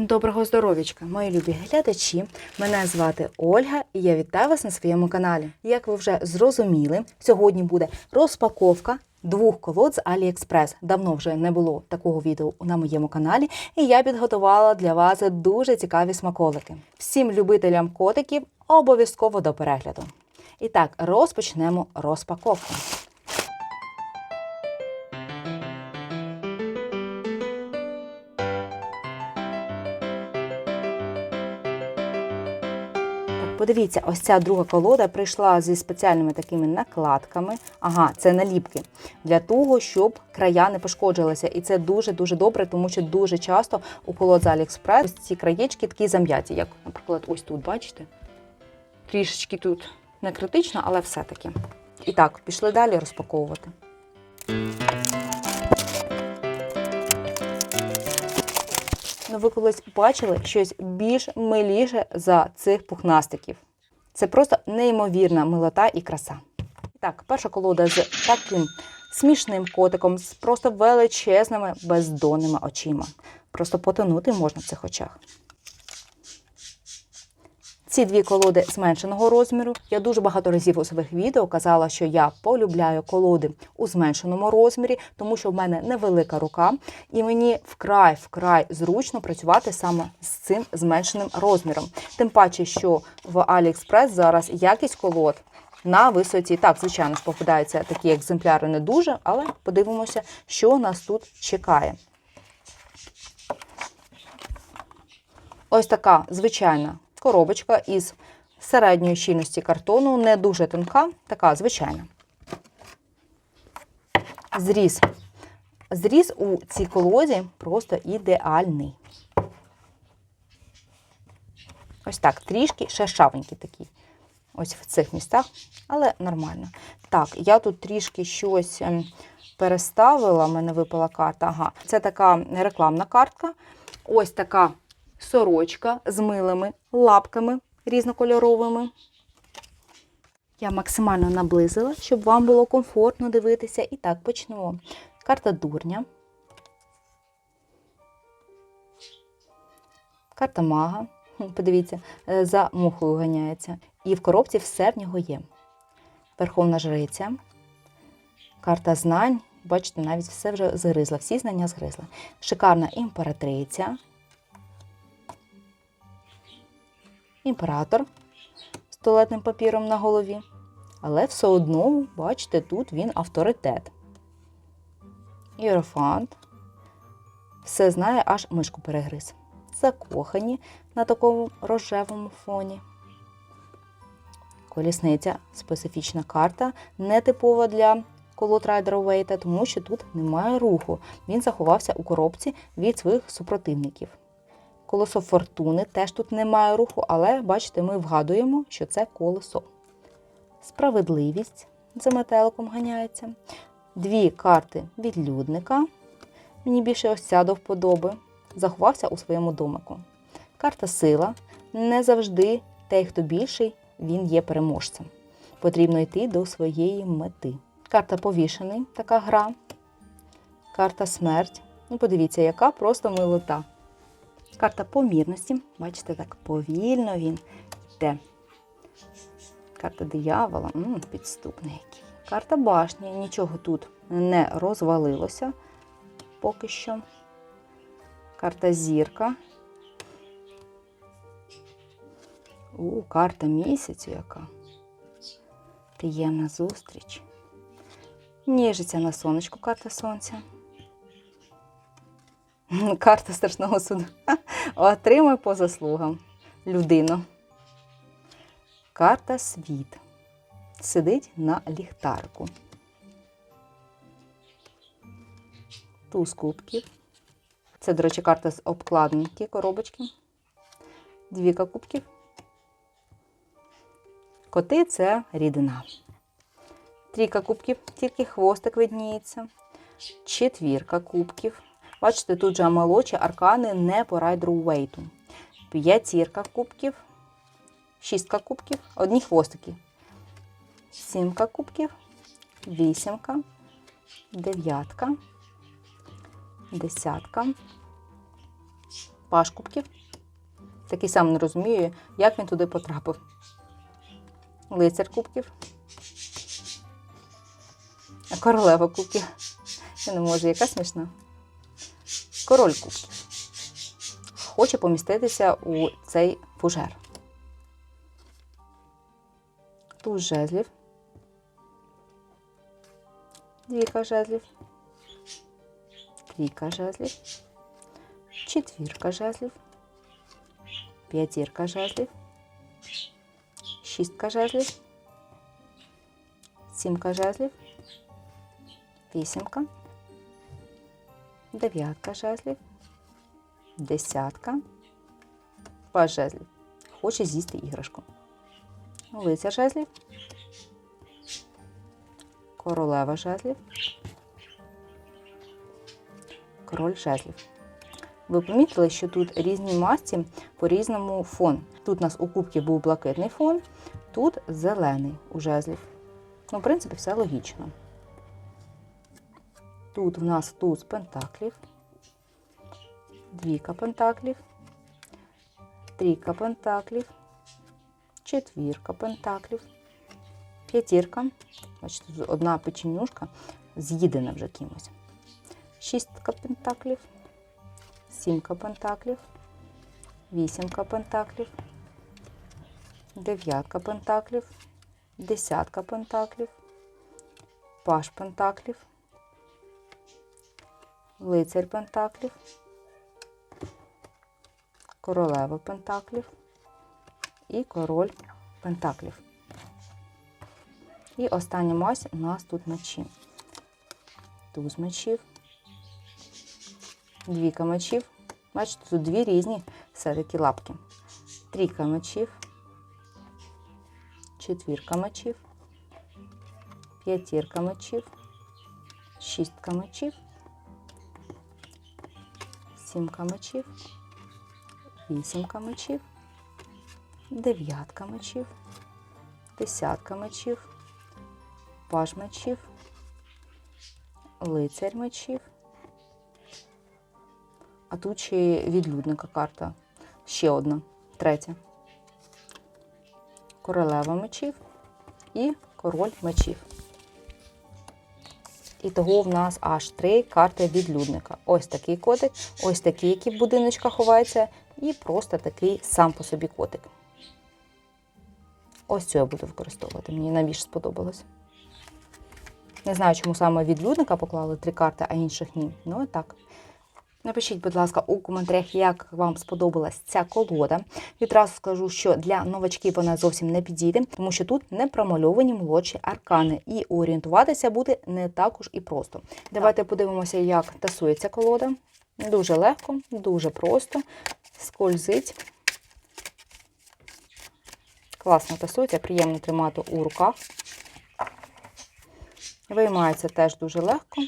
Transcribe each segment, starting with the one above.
Доброго здоров'ячка, мої любі глядачі. Мене звати Ольга і я вітаю вас на своєму каналі. Як ви вже зрозуміли, сьогодні буде розпаковка двох колод з AliExpress. Давно вже не було такого відео на моєму каналі, і я підготувала для вас дуже цікаві смаколики. Всім любителям котиків обов'язково до перегляду. І так, розпочнемо розпаковку. Подивіться, ось ця друга колода прийшла зі спеціальними такими накладками. Ага, це наліпки для того, щоб края не пошкоджувалися. І це дуже-дуже добре, тому що дуже часто у колод з AliExpress ці краєчки такі зам'яті, як, наприклад, ось тут, бачите? Трішечки тут не критично, але все-таки. І так, пішли далі розпаковувати. Ну, ви колись бачили щось більш миліше за цих пухнастиків. Це просто неймовірна милота і краса. Так, перша колода з таким смішним котиком, з просто величезними бездонними очима. Просто потонути можна в цих очах. Ці дві колоди зменшеного розміру. Я дуже багато разів у своїх відео казала, що я полюбляю колоди у зменшеному розмірі, тому що в мене невелика рука, і мені вкрай вкрай зручно працювати саме з цим зменшеним розміром. Тим паче, що в AliExpress зараз якість колод на висоті. Так, звичайно ж, попадаються такі екземпляри не дуже, але подивимося, що нас тут чекає. Ось така звичайна коробочка із середньої щільності картону, не дуже тонка, така звичайна. Зріз. Зріз у цій колоді просто ідеальний. Ось так, трішки шершавенький такий. Ось в цих містах, але нормально. Так, я тут трішки щось ем, переставила, в мене випала карта. Ага, це така рекламна картка. Ось така сорочка з милими лапками різнокольоровими. Я максимально наблизила, щоб вам було комфортно дивитися. І так, почнемо. Карта дурня. Карта мага. Подивіться, е, за мухою ганяється. І в коробці все в нього є. Верховна жриця. Карта знань. Бачите, навіть все вже згризла, всі знання згризла. Шикарна імператриця. Імператор з туалетним папіром на голові. Але все одно, бачите, тут він авторитет. Іерофант. Все знає, аж мишку перегриз. Закохані на такому рожевому фоні. Колісниця специфічна карта, нетипова для колод Райдера Вейта, тому що тут немає руху. Він заховався у коробці від своїх супротивників. Колесо фортуни теж тут немає руху, але бачите, ми вгадуємо, що це колесо. Справедливість за метеликом ганяється. Дві карти відлюдника. Мені більше ось ця до вподоби. Заховався у своєму домику. Карта сила. Не завжди той, хто більший, він є переможцем. Потрібно йти до своєї мети. Карта повішений, така гра. Карта смерть. Ну, подивіться, яка просто милота. Карта помірності. Бачите, так повільно він йде. Карта диявола, М, підступний який. Карта башні. Нічого тут не розвалилося поки що. Карта зірка. У, карта місяцю яка. Приємна зустріч. Ніжиться на сонечку карта сонця. Карта страшного суду. Отримай по заслугам. Людину. Карта світ. Сидить на ліхтарку. Туз кубків. Це, до речі, карта з обкладинки коробочки. Двіка кубків. Коти це рідина. Трійка кубків, тільки хвостик видніється. Четвірка кубків. Бачите, тут же молодші аркани не по райдеру Уейту. П'ятірка кубків, шістка кубків, одні хвостики. Сімка кубків, вісімка, дев'ятка, десятка, Паш кубків. Такий сам не розумію, як він туди потрапив. Лицар кубків. Королева кубків. Я не можу, яка смішна. Король кубків. Хоче поміститися у цей фужер. Туз жезлів. Двійка жезлів. Трійка жезлів. Четвірка жезлів. П'ятірка жезлів. Шістка жезлів. Сімка жезлів. Вісімка. Дев'ятка жезлів. Десятка. Паж жезлів. Хоче з'їсти іграшку. Лиця жезлів. Королева жезлів. Король жезлів. Ви помітили, що тут різні масті по різному фон. Тут у нас у кубки був блакитний фон, тут зелений у жезлів. Ну, в принципі, все логічно. Тут в нас туз пентаклів, двійка пентаклів, трійка пентаклів, четвірка пентаклів, п'ятірка. Бачите, одна печенюшка з'їдена вже кимось. Шістка пентаклів, сімка пентаклів, вісімка пентаклів, дев'ятка пентаклів, десятка пентаклів, паш пентаклів, лицар пентаклів, королева пентаклів і король пентаклів. І остання мазь у нас тут мечі. Туз мечів, двійка мечів. Бачите, тут дві різні все-таки лапки. Трійка мечів, четвірка мечів, п'ятірка мечів, шістка мечів, сімка мечів, вісімка мечів, дев'ятка мечів, десятка мечів, паж мечів, лицар мечів. А тут ще відлюдника карта. Ще одна, третя. Королева мечів і король мечів. І того в нас аж три карти відлюдника. Ось такий котик, ось такий, який в будиночках ховається, і просто такий сам по собі котик. Ось цю я буду використовувати. Мені найбільше сподобалось. Не знаю, чому саме відлюдника поклали три карти, а інших ні. Ну так. Напишіть, будь ласка, у коментарях, як вам сподобалась ця колода. Відразу скажу, що для новачків вона зовсім не підійде, тому що тут не промальовані молодші аркани, і орієнтуватися буде не також і просто. Давайте подивимося, як тасується колода. Дуже легко, дуже просто, скользить. Класно тасується, приємно тримати у руках. Виймається теж дуже легко.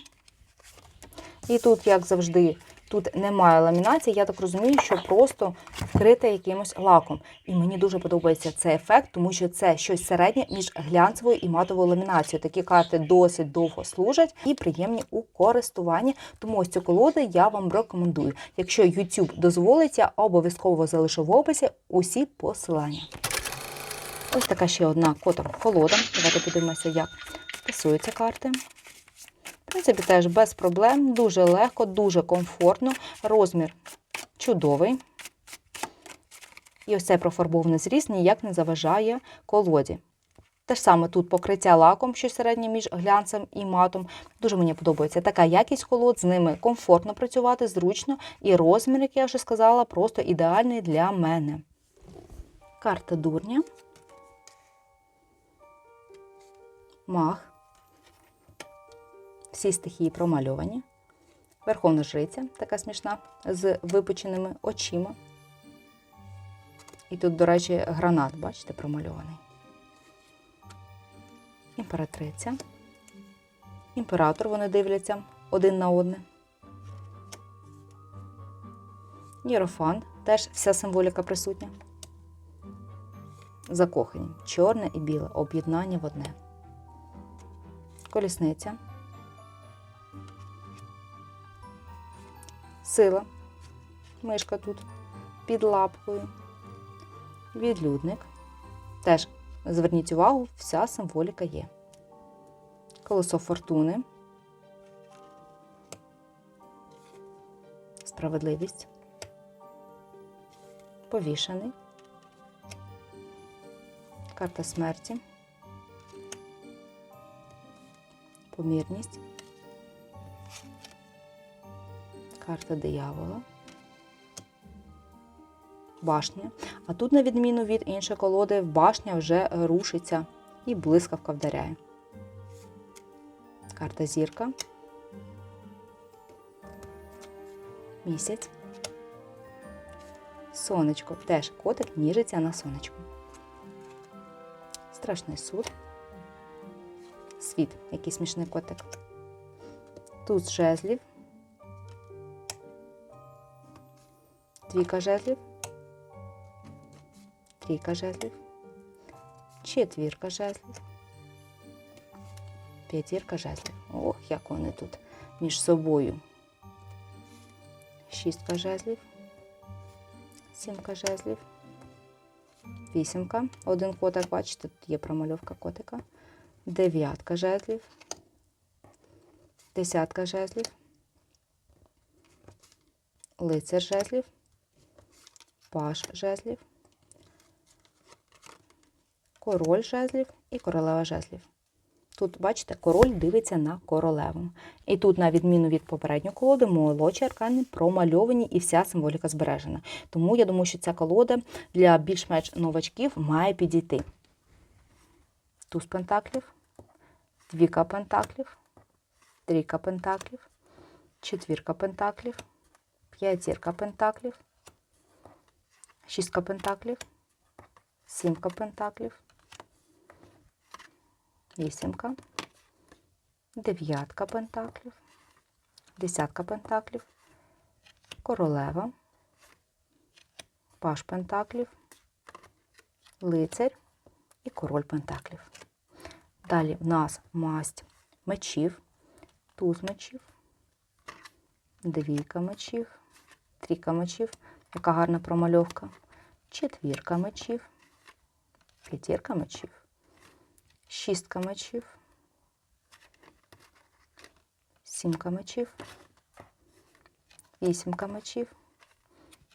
І тут, як завжди, тут немає ламінації, я так розумію, що просто вкрите якимось лаком. І мені дуже подобається цей ефект, тому що це щось середнє між глянцевою і матовою ламінацією. Такі карти досить довго служать і приємні у користуванні. Тому ось цю колоду я вам рекомендую. Якщо YouTube дозволить, я обов'язково залишу в описі усі посилання. Ось така ще одна котом колода. Давайте подивимося, як тасуються карти. В принципі, теж без проблем, дуже легко, дуже комфортно. Розмір чудовий. І ось цей профарбований зріз ніяк не заважає колоді. Те ж саме тут покриття лаком, що середнє між глянцем і матом. Дуже мені подобається така якість колод, з ними комфортно працювати, зручно, і розмір, як я вже сказала, просто ідеальний для мене. Карта дурня. Мах. Всі стихії промальовані. Верховна жриця, така смішна, з випученими очима. І тут, до речі, гранат, бачите, промальований. Імператриця. Імператор, вони дивляться один на одне. Єрофант, теж вся символіка присутня. Закохані. Чорне і біле, об'єднання в одне. Колісниця. Сила. Мишка тут. під лапкою. Відлюдник. Теж зверніть увагу, вся символіка є. Колесо фортуни. Справедливість. Повішений. Карта смерті. Помірність. Карта диявола. Башня. А тут, на відміну від іншої колоди, башня вже рушиться і блискавка вдаряє. Карта зірка. Місяць. Сонечко. Теж котик ніжиться на сонечку. Страшний суд. Світ, який смішний котик. Тут жезлів. Двійка жезлів. Трійка жезлів. Четвірка жезлів. П'ятірка жезлів. Ох, як вони тут між собою. Шістка жезлів. Сімка жезлів. Вісімка. Один котик, бачите, тут є промальовка котика. Дев'ятка жезлів. Десятка жезлів. Лицар жезлів. Паш жезлів. Король жезлів і королева жезлів. Тут, бачите, король дивиться на королеву. І тут, на відміну від попередньої колоди, молодші аркани промальовані і вся символіка збережена. Тому я думаю, що ця колода для більш-менш новачків має підійти. Туз пентаклів, двіка пентаклів, трійка пентаклів, четвірка пентаклів, п'ятірка пентаклів, шістка пентаклів, сімка пентаклів, вісімка, дев'ятка пентаклів, десятка пентаклів, королева, паш пентаклів, лицар і король пентаклів. Далі в нас масть мечів, туз мечів, двійка мечів, трійка мечів, яка гарна промальовка, четвірка мечів, п'ятірка мечів, шістка мечів, сімка мечів, вісімка мечів,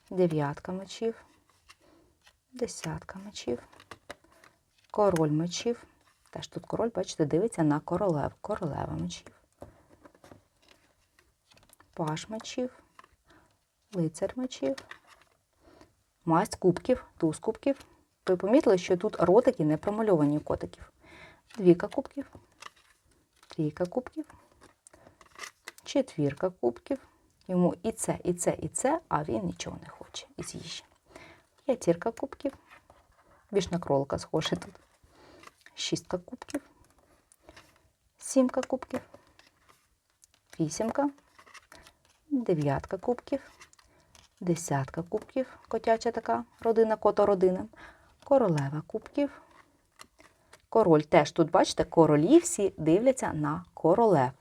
дев'ятка мечів, десятка мечів, король мечів. Теж тут король, бачите, дивиться на королев, королева мечів. Паш мечів, лицар мечів, масть кубків, туз кубків. Ви помітили, що тут ротики не промальовані у котиків. Двіка кубків, трійка кубків, четвірка кубків. Йому і це, і це, і це, а він нічого не хоче із їжі. П'ятірка кубків. Більш на кролика схоже тут. Шістка кубків, сімка кубків, вісімка, дев'ятка кубків, десятка кубків, котяча така родина, котородина, королева кубків. Король теж тут, бачите, королі всі дивляться на королев.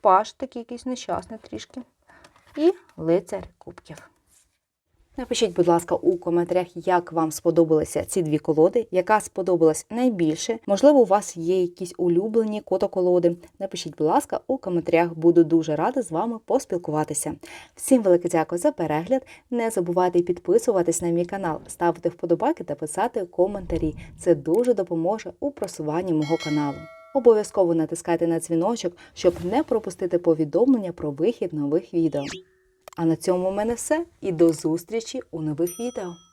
Паш такий якийсь нещасний трішки. І лицар кубків. Напишіть, будь ласка, у коментарях, як вам сподобалися ці дві колоди, яка сподобалась найбільше. Можливо, у вас є якісь улюблені котоколоди. Напишіть, будь ласка, у коментарях. Буду дуже рада з вами поспілкуватися. Всім велике дякую за перегляд. Не забувайте підписуватись на мій канал, ставити вподобайки та писати коментарі. Це дуже допоможе у просуванні мого каналу. Обов'язково натискайте на дзвіночок, щоб не пропустити повідомлення про вихід нових відео. А на цьому в мене все і до зустрічі у нових відео.